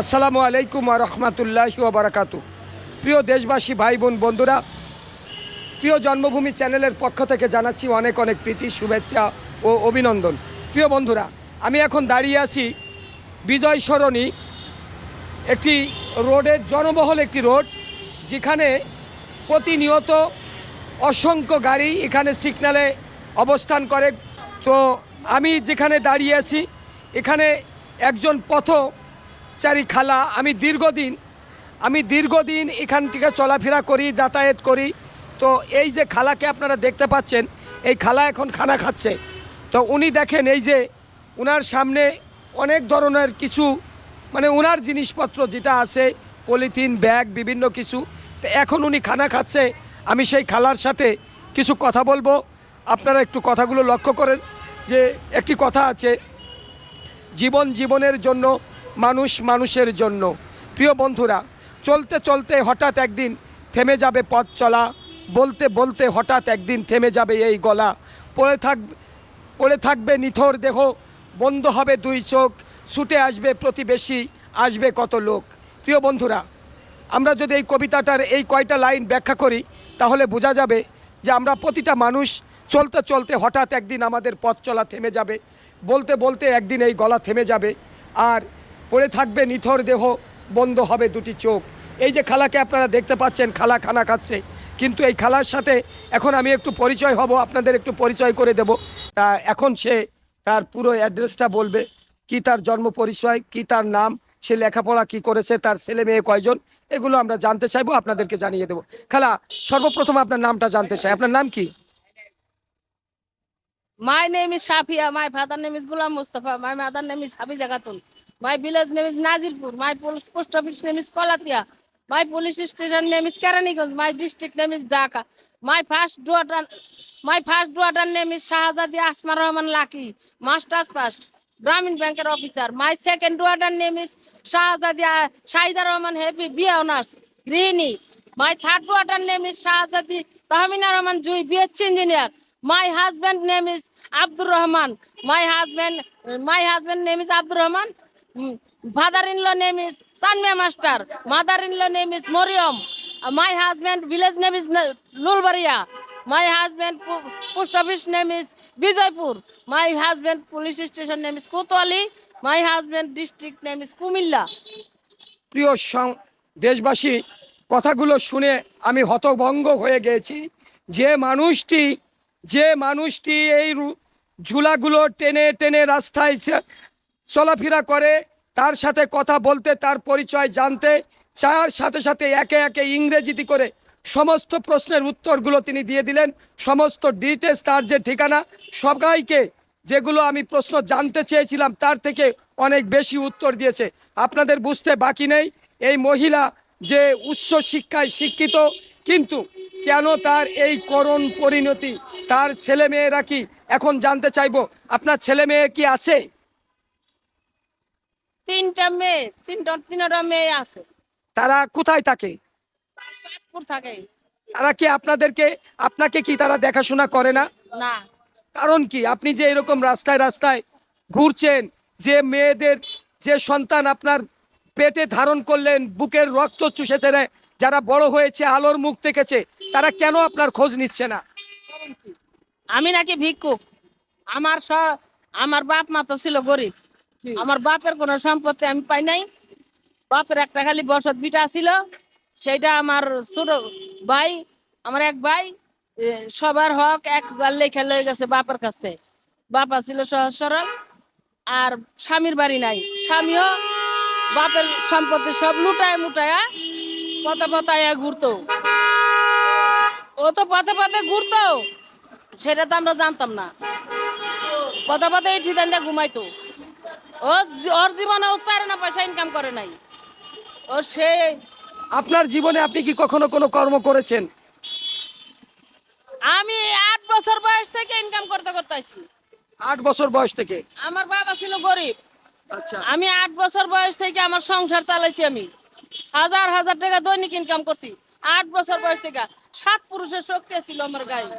আসসালামু আলাইকুম রহমতুল্লাহ বারাকাতু প্রিয় দেশবাসী ভাই বোন বন্ধুরা, প্রিয় জন্মভূমি চ্যানেলের পক্ষ থেকে জানাচ্ছি অনেক অনেক প্রীতি, শুভেচ্ছা ও অভিনন্দন। প্রিয় বন্ধুরা, আমি এখন দাঁড়িয়ে আছি বিজয় সরণি, একটি রোডের জনবহল একটি রোড, যেখানে প্রতিনিয়ত অসংখ্য গাড়ি এখানে সিগনালে অবস্থান করে। তো আমি যেখানে দাঁড়িয়ে আছি, এখানে একজন পথচারী খালা, আমি দীর্ঘদিন আমি দীর্ঘদিন এখান থেকে চলাফেরা করি, যাতায়াত করি। তো এই যে খালাকে আপনারা দেখতে পাচ্ছেন, এই খালা এখন খানা খাচ্ছে। তো উনি দেখেন এই যে ওনার সামনে অনেক ধরনের কিছু মানে ওনার জিনিসপত্র যেটা আছে, পলিথিন, ব্যাগ, বিভিন্ন কিছু, তো এখন উনি খানা খাচ্ছে। আমি সেই খালার সাথে কিছু কথা বলব। আপনারা একটু কথাগুলো লক্ষ্য করেন যে একটি কথা আছে, জীবন জীবনের জন্য মানুষ মানুষের জন্য। প্রিয় বন্ধুরা, চলতে চলতে হঠাৎ একদিন থেমে যাবে পথ চলা, বলতে বলতে হঠাৎ একদিন থেমে যাবে এই গলা। পড়ে থাক, পড়ে থাকবে নিথর দেহ, বন্ধ হবে দুই চোখ, ছুটে আসবে প্রতিবেশী, আসবে কত লোক। প্রিয় বন্ধুরা, আমরা যদি এই কবিতাটার এই কয়টা লাইন ব্যাখ্যা করি, তাহলে বোঝা যাবে যে আমরা প্রতিটা মানুষ চলতে চলতে হঠাৎ একদিন আমাদের পথ চলা থেমে যাবে, বলতে বলতে একদিন এই গলা থেমে যাবে। আর পড়ে থাকবে, নিথর দেহ বন্ধ হবে দুটি চোখ এই যে খালাকে আপনারা দেখতে পাচ্ছেন, খালা খানা খাচ্ছে কিন্তু এই খালার সাথে এখন আমি একটু পরিচয় হব, আপনাদের একটু পরিচয় করে দেব তা এখন সে তার পুরো অ্যাড্রেসটা বলবে, কি তার জন্ম পরিচয়, কি তার নাম, সে লেখাপড়া কি করেছে, তার ছেলে মেয়ে কয়জন, এগুলো আমরা জানতে চাইব, আপনাদেরকে জানিয়ে দেবো খালা, সর্বপ্রথম আপনার নামটা জানতে চাই আপনার নাম কি my name is Shafia. My father name is Gulam Mustafa. My mother name is Habiza Khatun. My village name is Nazirpur. My pol- post office name is Kolatia. My police station name is Keraniganj. My district name is Dhaka. My first daughter, my first daughter name is Shahazadi Asma Rahman Laki. Masters pass. Brahmin banker officer. My second daughter name is Shahazadi uh, Shahida Rahman Happy B honors. Greeny. My third daughter name is Shahazadi Tahmina Rahman Jui BH engineer. My husband name is Abdul Rahman. My husband, my husband name is father in law name is Sanme master mother in law name is Mariam my husband village name is Lulbaria my husband post office name is Bijoypur my husband police station name is Kotwali my husband district name is Comilla প্রিয় সং, দেশবাসী, কথাগুলো শুনে আমি হতভঙ্গ হয়ে গেছি। যে মানুষটি যে মানুষটি এই ঝুলাগুলো টেনে টেনে রাস্তায় চলাফেরা করে, তার সাথে কথা বলতে, তার পরিচয় জানতে, চার সাথে সাথে একে একে ইংরেজিতে করে সমস্ত প্রশ্নের উত্তরগুলো তিনি দিয়ে দিলেন, সমস্ত ডিটেলস তার যে ঠিকানা, সবাইকে যেগুলো আমি প্রশ্ন জানতে চেয়েছিলাম, তার থেকে অনেক বেশি উত্তর দিয়েছে। আপনাদের বুঝতে বাকি নেই, এই মহিলা যে উচ্চ শিক্ষায় শিক্ষিত, কিন্তু কেন তার এই করণ পরিণতি? তার ছেলে মেয়েরা কি এখন জানতে চাইব? আপনার ছেলে মেয়ে কি আছে? তিনটা মেয়ে তিনটা তিনটা মেয়ে আছে। তারা কোথায় থাকে? চাঁদপুর থাকে। তারা কি আপনাদেরকে আপনাকে কি তারা দেখাশোনা করে না? না। কারণ কি? আপনি যে এরকম রাস্তায় রাস্তায় ঘুরছেন যে মেয়েদের যে সন্তান আপনার পেটে ধারণ করলেন বুকের রক্ত চুষেছে যারা বড় হয়েছে আলোর মুখ দেখেছে তারা কেন আপনার খোঁজ নিচ্ছে না? আমি নাকি ভিক্ষুক। আমার আমার বাপ মা তো ছিল গরিব। আমার বাপের কোনো সম্পত্তি আমি পাই নাই। বাপের একটা খালি বসত বিটা ছিল, সেইটা আমার ছোট ভাই, আমার এক ভাই সবার হক একবার লেখা লয়ে গেছে বাপের কাছ থেকে। বাপা ছিল সহজ সরল, আর স্বামীর বাড়ি নাই। স্বামীও বাপের সম্পত্তি সব লুটায় মুটায়া, পথে পথায় ঘুরতো। ও তো পথে পথে ঘুরতো, সেটা তো আমরা জানতাম না। পথে পথে এই ঠিকান দিয়ে ঘুমাইতো। ও ওর জীবনে ও চার না পয়সা ইনকাম করে নাই। ও সে আপনার জীবনে আপনি কি কখনো কোনো কর্ম করেছেন? আমি আট বছর বয়স থেকে ইনকাম করতে করতে আছি আট বছর বয়স থেকে? আমার বাবা ছিল গরিব। আচ্ছা। আমি আট বছর বয়স থেকে আমার সংসার চালাইছি আমি। হাজার হাজার টাকা দৈনিক ইনকাম করছি। আট বছর বয়স থেকে সাত পুরুষের শক্তি ছিল আমার গায়ে।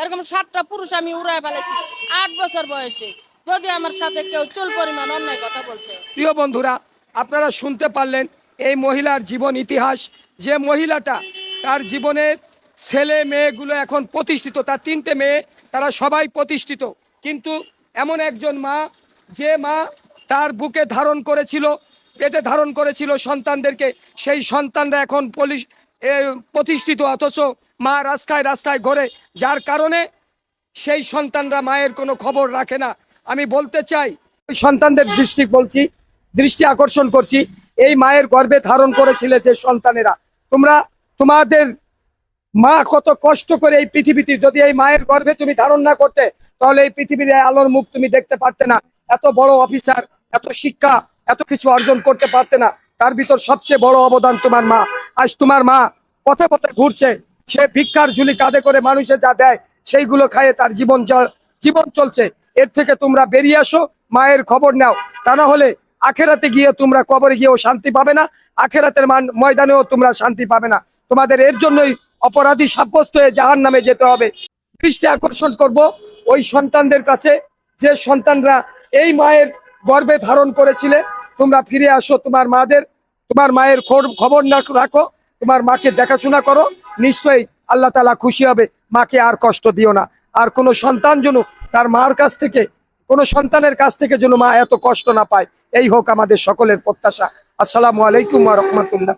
এরকম সাতটা পুরুষ আমি উড়ায় ফেলেছি আট বছর বয়সে। যদি আমার সাথে কেউ চুল পরিমাণ অন্যায় কথা বলছে। প্রিয় বন্ধুরা, আপনারা শুনতে পারলেন, এই মহিলার জীবন ইতিহাস। যে মহিলাটা তার জীবনের ছেলে মেয়েগুলো এখন প্রতিষ্ঠিত, তার তিনটে মেয়ে, তারা সবাই প্রতিষ্ঠিত। কিন্তু এমন একজন মা, যে মা তার বুকে ধারণ করেছিল, পেটে ধারণ করেছিল সন্তানদেরকে, সেই সন্তানরা এখন পুলিশ প্রতিষ্ঠিত। অথচ মা রাস্তায় রাস্তায় ঘোরে, যার কারণে সেই সন্তানরা মায়ের কোনো খবর রাখে না। আমি বলতে চাই, ওই সন্তানদের দৃষ্টি বলছি, দৃষ্টি আকর্ষণ করছি, এই মায়ের গর্ভে ধারণ করেছিলে যে সন্তানেরা। তোমরা, তোমাদের মা কত কষ্ট করে এই পৃথিবীতে, যদি এই মায়ের গর্ভে তুমি ধারণ না করতে, তাহলে এই পৃথিবীর আলোর মুখ তুমি দেখতে পারতে না। এত বড় অফিসার, এত শিক্ষা, এত কিছু অর্জন করতে পারতে না। তার ভিতর সবচেয়ে বড় অবদান তোমার মা। আজ তোমার মা পথে পথে ঘুরছে। সে ভিক্ষার ঝুলি কাঁধে করে মানুষে যা দেয়, সেইগুলো খাইয়ে তার জীবন জীবন চলছে। এর থেকে তোমরা বেরিয়ে আসো, মায়ের খবর নাও। তা না হলে আখেরাতে গিয়ে তোমরা কবরে গিয়েও শান্তি পাবে না। আখেরাতের মান- ময়দানেও তোমরা শান্তি পাবে না। তোমাদের এর জন্যই অপরাধী সাব্যস্ত হয়ে জাহান নামে যেতে হবে। দৃষ্টি আকর্ষণ করব ওই সন্তানদের কাছে। যে সন্তানরা এই মায়ের গর্বে ধারণ করেছিলে, তোমরা ফিরে আসো তোমার মাদের। তোমার মায়ের খবর না রাখো, তোমার মাকে দেখাশোনা করো। নিশ্চয়ই আল্লাহ তালা খুশি হবে। মাকে আর কষ্ট দিও না। আর কোনো সন্তান যেন তার মার কাছ থেকে, কোনো সন্তানের কাছ থেকে যেন মা এত কষ্ট না পায়। এই হোক আমাদের সকলের প্রত্যাশা। আসসালামু আলাইকুম রহমতুল্লাহ।